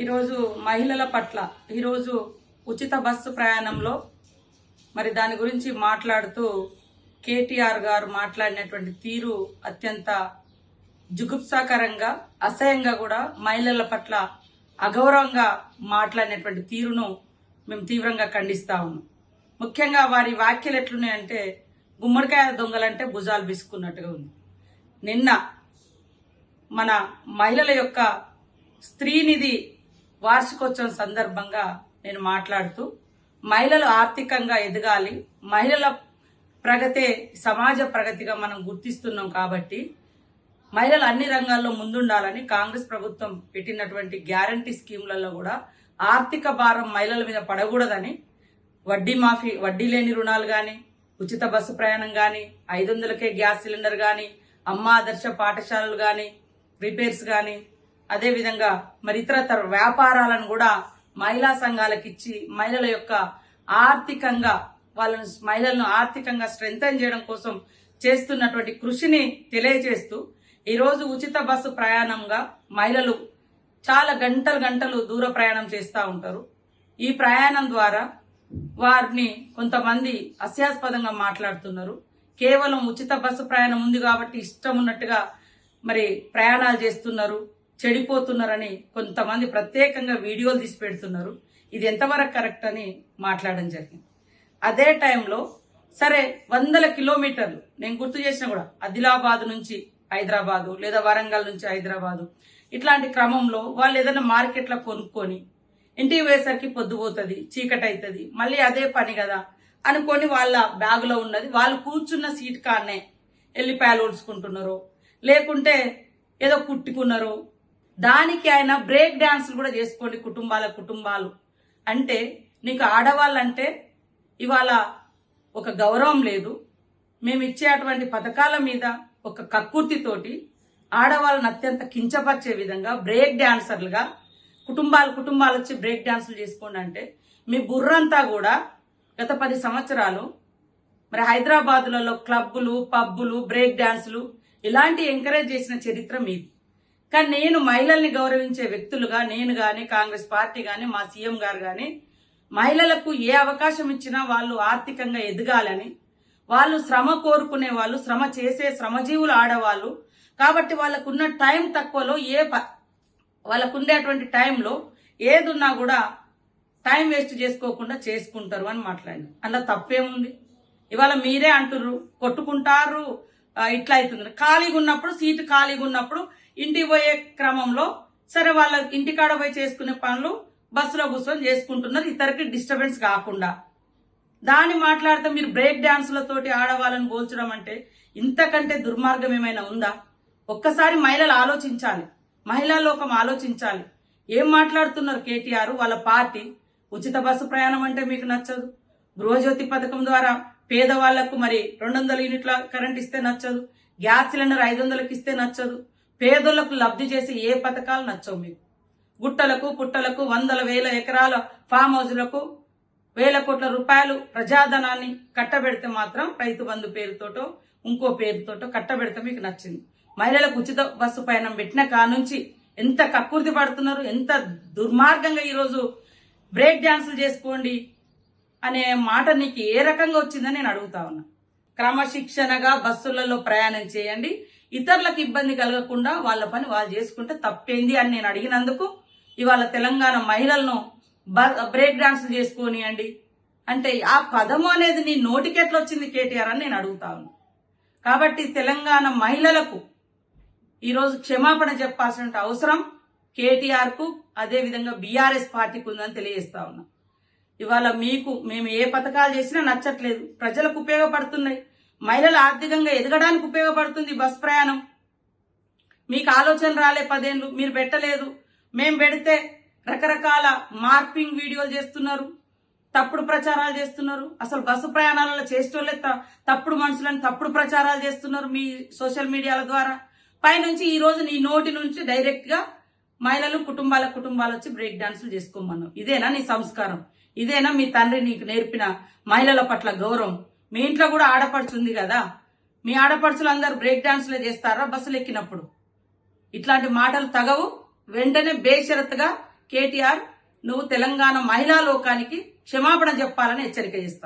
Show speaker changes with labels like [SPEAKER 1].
[SPEAKER 1] ఈరోజు మహిళల పట్ల ఈరోజు ఉచిత బస్సు ప్రయాణంలో మరి దాని గురించి మాట్లాడుతూ కేటీఆర్ గారు మాట్లాడినటువంటి తీరు అత్యంత జుగుప్సాకరంగా అసహ్యంగా కూడా మహిళల పట్ల అగౌరవంగా మాట్లాడినటువంటి తీరును మేము తీవ్రంగా ఖండిస్తా ఉన్నాం. ముఖ్యంగా వారి వ్యాఖ్యలు ఎట్లున్నాయంటే గుమ్మడికాయ దొంగలంటే భుజాలు బిసుకున్నట్టుగా ఉంది. నిన్న మన మహిళల యొక్క స్త్రీనిధి వార్షికోత్సవం సందర్భంగా నేను మాట్లాడుతూ మహిళలు ఆర్థికంగా ఎదగాలి మహిళల ప్రగతే సమాజ ప్రగతిగా మనం గుర్తిస్తున్నాం కాబట్టి మహిళలు అన్ని రంగాల్లో ముందుండాలని కాంగ్రెస్ ప్రభుత్వం పెట్టినటువంటి గ్యారంటీ స్కీములలో కూడా ఆర్థిక భారం మహిళల మీద పడకూడదని వడ్డీ మాఫీ వడ్డీ లేని రుణాలు కానీ ఉచిత బస్సు ప్రయాణం కానీ ఐదు వందలకే గ్యాస్ సిలిండర్ కానీ అమ్మ ఆదర్శ పాఠశాలలు కానీ రిపేర్స్ కానీ అదేవిధంగా మరి ఇతరతర వ్యాపారాలను కూడా మహిళా సంఘాలకు ఇచ్చి మహిళల యొక్క ఆర్థికంగా వాళ్ళను మహిళలను ఆర్థికంగా స్ట్రెంగ్తన్ చేయడం కోసం చేస్తున్నటువంటి కృషిని తెలియజేస్తూ ఈరోజు ఉచిత బస్సు ప్రయాణంగా మహిళలు చాలా గంటలు గంటలు దూర ప్రయాణం చేస్తూ ఉంటారు. ఈ ప్రయాణం ద్వారా వారిని కొంతమంది అస్యాస్పదంగా మాట్లాడుతున్నారు. కేవలం ఉచిత బస్సు ప్రయాణం ఉంది కాబట్టి ఇష్టం ఉన్నట్టుగా మరి ప్రయాణాలు చేస్తున్నారు. చెడిపోతున్నారని కొంతమంది ప్రత్యేకంగా వీడియోలు తీసి పెడుతున్నారు. ఇది ఎంతవరకు కరెక్ట్ అని మాట్లాడడం జరిగింది. అదే టైంలో సరే వందల కిలోమీటర్లు నేను గుర్తు చేసిన కూడా ఆదిలాబాద్ నుంచి హైదరాబాదు లేదా వరంగల్ నుంచి హైదరాబాదు ఇట్లాంటి క్రమంలో వాళ్ళు ఏదైనా మార్కెట్లో కొనుక్కొని ఇంటికి పోయేసరికి పొద్దుపోతుంది చీకటి అవుతుంది మళ్ళీ అదే పని కదా అనుకొని వాళ్ళ బ్యాగులో ఉన్నది. వాళ్ళు కూర్చున్న సీట్ కాడనే ఎల్లిపాయలు ఊడ్చుకుంటున్నారు లేకుంటే ఏదో కుట్టుకున్నారు దానికి ఆయన బ్రేక్ డాన్స్ కూడా చేసుకోండి కుటుంబాల కుటుంబాలు. అంటే నీకు ఆడవాళ్ళంటే ఇవాళ ఒక గౌరవం లేదు. మేము ఇచ్చే అటువంటి పథకాల మీద ఒక కక్కుర్తితోటి ఆడవాళ్ళని అత్యంత కించపరిచే విధంగా బ్రేక్ డాన్సర్లుగా కుటుంబాలు కుటుంబాలు వచ్చి బ్రేక్ డాన్సులు చేసుకోండి అంటే మీ బుర్రంతా కూడా గత పది సంవత్సరాలు మరి హైదరాబాదులలో క్లబ్బులు పబ్బులు బ్రేక్ డాన్సులు ఇలాంటి ఎంకరేజ్ చేసిన చరిత్ర మీది. కానీ నేను మహిళల్ని గౌరవించే వ్యక్తులుగా నేను గాని కాంగ్రెస్ పార్టీ గాని మా సీఎం గారు గాని మహిళలకు ఏ అవకాశం ఇచ్చినా వాళ్ళు ఆర్థికంగా ఎదగాలని వాళ్ళు శ్రమ కోరుకునే వాళ్ళు శ్రమ చేసే శ్రమజీవులు ఆడవాళ్ళు. కాబట్టి వాళ్ళకున్న టైం తక్కువలో ఏ ప- వాళ్ళకు టైంలో ఏదున్నా కూడా టైం వేస్ట్ చేసుకోకుండా చేసుకుంటారు అని మాట్లాడింది అందులో తప్పేముంది? ఇవాళ మీరే అంటుర్రు కొట్టుకుంటారు ఇట్లా అవుతుంది ఖాళీగా ఉన్నప్పుడు సీటు ఖాళీగా ఉన్నప్పుడు ఇంటికి పోయే క్రమంలో సరే వాళ్ళ ఇంటికాడ పోయి చేసుకునే పనులు బస్సులో కూర్చొని చేసుకుంటున్నారు. ఇతరికి డిస్టర్బెన్స్ కాకుండా. దాన్ని మాట్లాడితే మీరు బ్రేక్ డాన్సులతోటి ఆడవాళ్ళని పోల్చడం అంటే ఇంతకంటే దుర్మార్గం ఏమైనా ఉందా? ఒక్కసారి మహిళలు ఆలోచించాలి. మహిళా లోకం ఆలోచించాలి. ఏం మాట్లాడుతున్నారు కేటీఆర్? వాళ్ళ పార్టీ ఉచిత బస్సు ప్రయాణం అంటే మీకు నచ్చదు. గృహజ్యోతి పథకం ద్వారా పేదవాళ్ళకు మరి రెండు వందల యూనిట్ల కరెంట్ ఇస్తే నచ్చదు. గ్యాస్ సిలిండర్ ఐదు వందలకు ఇస్తే నచ్చదు. పేదలకు లబ్ధి చేసే ఏ పథకాలు నచ్చవు మీకు? గుట్టలకు పుట్టలకు వందల వేల ఎకరాల ఫామ్ హౌజులకు వేల కోట్ల రూపాయలు ప్రజాధనాన్ని కట్టబెడితే మాత్రం రైతు బంధు పేరుతోటో ఇంకో పేరుతోటో కట్టబెడితే మీకు నచ్చింది. మహిళలకు ఉచిత బస్సు పయనం పెట్టిన కానుంచి ఎంత కక్కుర్తి పడుతున్నారు ఎంత దుర్మార్గంగా ఈరోజు బ్రేక్ డ్యాన్సులు చేసుకోండి అనే మాట నీకు ఏ రకంగా వచ్చిందని నేను అడుగుతా ఉన్నా. క్రమశిక్షణగా బస్సులలో ప్రయాణం చేయండి ఇతరులకు ఇబ్బంది కలగకుండా వాళ్ళ పని వాళ్ళు చేసుకుంటే తప్పేంది అని నేను అడిగినందుకు ఇవాళ తెలంగాణ మహిళలను బ- బ్రేక్ చేసుకొని చేసుకోనియండి అంటే ఆ పదము అనేది నీ నోటికి వచ్చింది కేటీఆర్ అని నేను అడుగుతా కాబట్టి తెలంగాణ మహిళలకు ఈరోజు క్షమాపణ చెప్పాల్సిన అవసరం కేటీఆర్కు అదేవిధంగా బీఆర్ఎస్ పార్టీకి ఉందని తెలియజేస్తా ఉన్నా. ఇవాళ మీకు మేము ఏ పథకాలు చేసినా నచ్చట్లేదు. ప్రజలకు ఉపయోగపడుతున్నాయి. మహిళలు ఆర్థికంగా ఎదగడానికి ఉపయోగపడుతుంది బస్ ప్రయాణం. మీకు ఆలోచన రాలే పదేళ్ళు మీరు పెట్టలేదు. మేము పెడితే రకరకాల మార్పింగ్ వీడియోలు చేస్తున్నారు తప్పుడు ప్రచారాలు చేస్తున్నారు. అసలు బస్సు ప్రయాణాలలో చేసేటోళ్ళే తప్పుడు మనుషులను తప్పుడు ప్రచారాలు చేస్తున్నారు మీ సోషల్ మీడియాల ద్వారా. పైనుంచి ఈ రోజు నీ నోటి నుంచి డైరెక్ట్గా మహిళలు కుటుంబాల కుటుంబాలు వచ్చి బ్రేక్ డాన్సులు చేసుకోమన్నావు ఇదేనా నీ సంస్కారం? ఇదేనా మీ తండ్రి నీకు నేర్పిన మహిళల పట్ల గౌరవం? మీ ఇంట్లో కూడా ఆడపడుచు ఉంది కదా? మీ ఆడపడుచులు అందరు బ్రేక్ డాన్సులే చేస్తారా బస్సులు ఎక్కినప్పుడు? ఇట్లాంటి మాటలు తగవు. వెంటనే బేషరత్గా కేటీఆర్ నువ్వు తెలంగాణ మహిళా లోకానికి క్షమాపణ చెప్పాలని హెచ్చరిక చేస్తావు